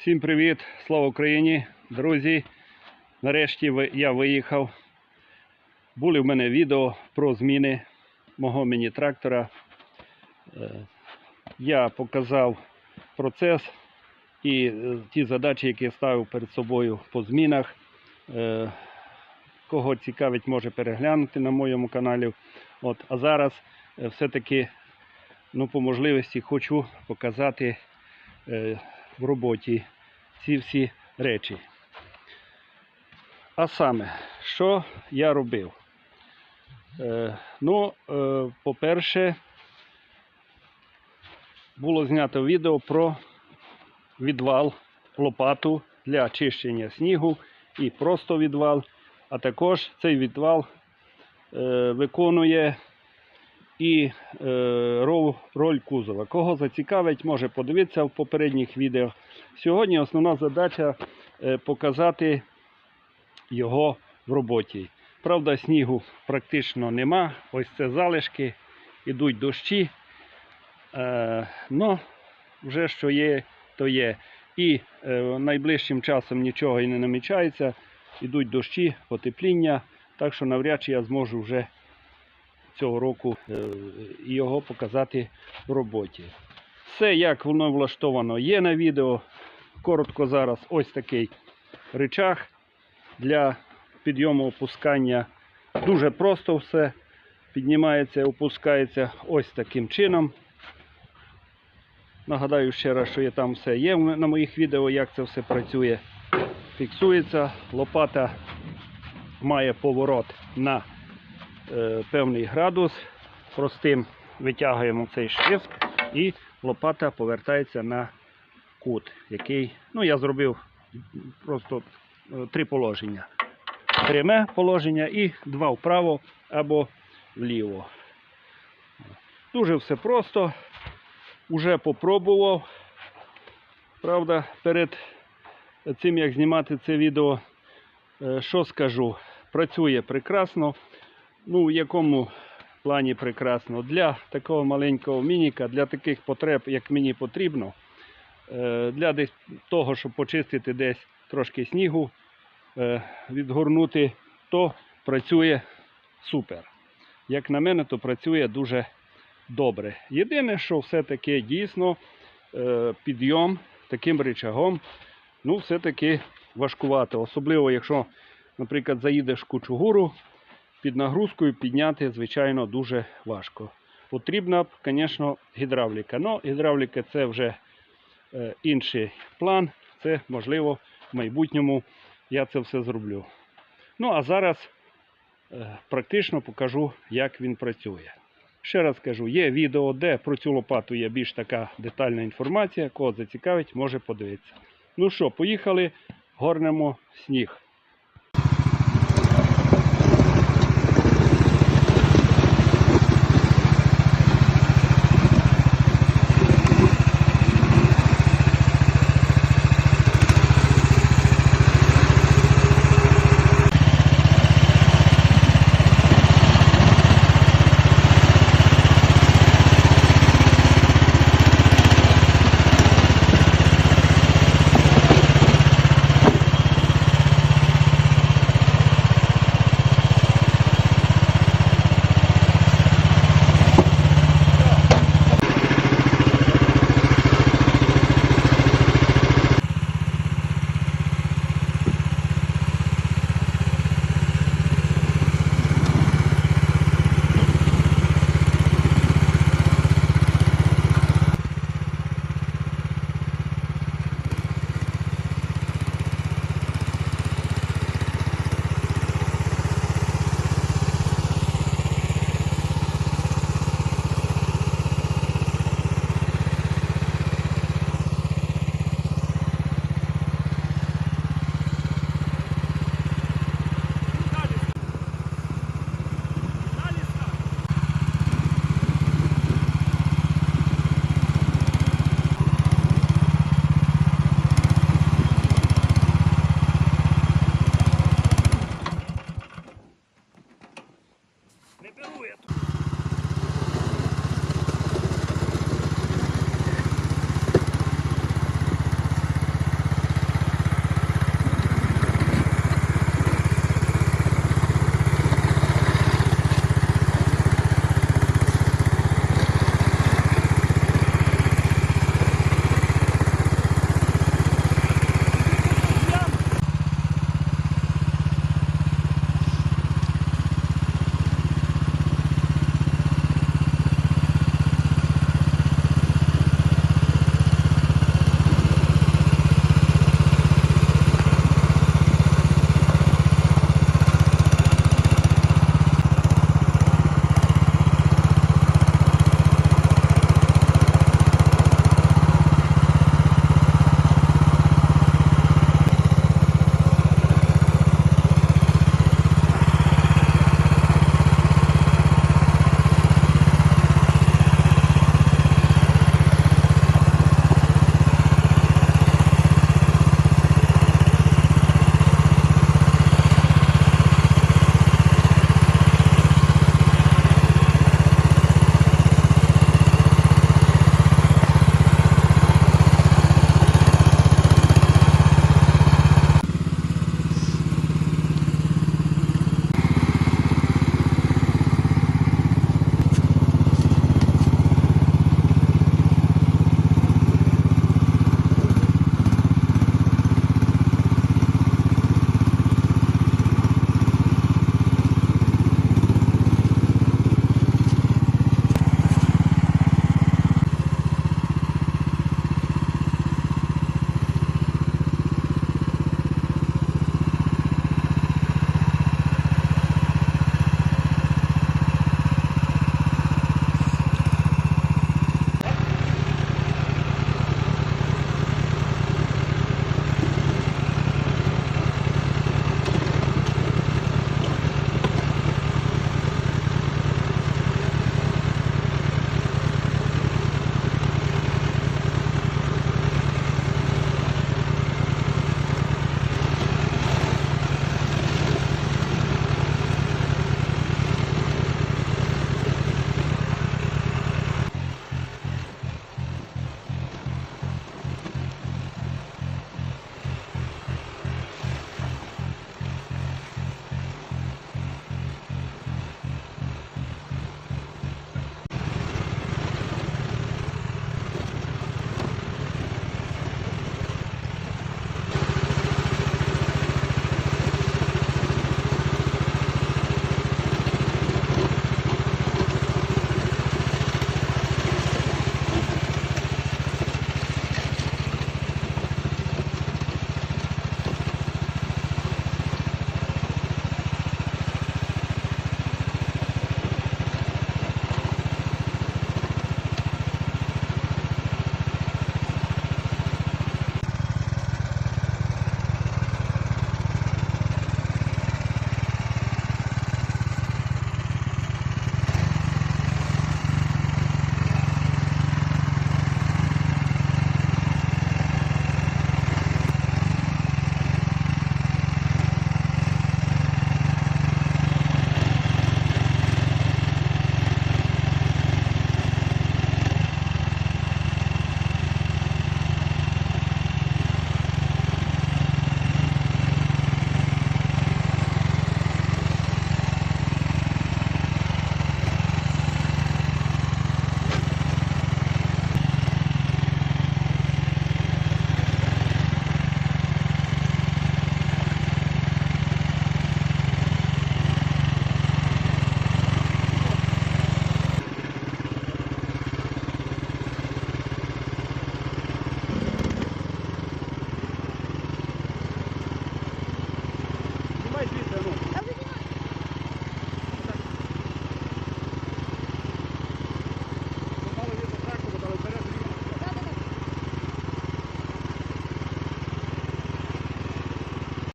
Всім привіт! Слава Україні! Друзі! Нарешті я виїхав. Були в мене відео про зміни мого міні-трактора. Е, Я показав процес і е, ті задачі, які я ставив перед собою по змінах. Е, Кого цікавить, може переглянути на моєму каналі. От, а зараз все-таки ну, по можливості хочу показати в роботі ці всі речі. А саме, що я робив? Е, ну, е, по-перше, було знято відео про відвал лопату для очищення снігу і просто відвал. А також цей відвал е, виконує і е, роль, кузова. Кого зацікавить, може подивитися в попередніх відео. Сьогодні основна задача е, показати його в роботі. Правда, снігу практично нема. Ось це залишки, ідуть дощі. Е, ну, вже що є, то є. І е, найближчим часом нічого і не намічається. Ідуть дощі, потепління. Так що навряд чи я зможу вже цього року е, і його показати в роботі. Все, як воно влаштовано, є на відео. Коротко зараз ось такий речах для підйому опускання. Дуже просто все. Піднімається і опускається ось таким чином. Нагадаю ще раз, що є там все є на моїх відео, як це все працює. Фіксується, лопата має поворот на певний градус. Простим витягуємо цей шрифт і лопата повертається на кут, який, ну я зробив просто е, три положення. Пряме положення і два вправо або вліво. Дуже все просто. Уже попробував. Правда, перед цим як знімати це відео, е, що скажу? Працює прекрасно. Ну, в якому плані прекрасно? Для такого маленького мініка, для таких потреб, як мені потрібно, е, для того, щоб почистити десь трошки снігу, е, відгорнути, то працює супер. Як на мене, то працює дуже добре. Єдине, що все-таки дійсно е, підйом таким рычагом, ну, все-таки важкувато. Особливо, якщо, наприклад, заїдеш в кучугуру, під нагрузкою підняти, звичайно, дуже важко. Потрібна, б, звісно, гідравліка. Ну, гідравліка це вже е, інший план. Це можливо в майбутньому я це все зроблю. Ну, а зараз е, практично покажу, як він працює. Ще раз кажу, є відео, де про цю лопату є більш така детальна інформація. Кого зацікавить, може подивитися. Ну що, поїхали, горнемо сніг.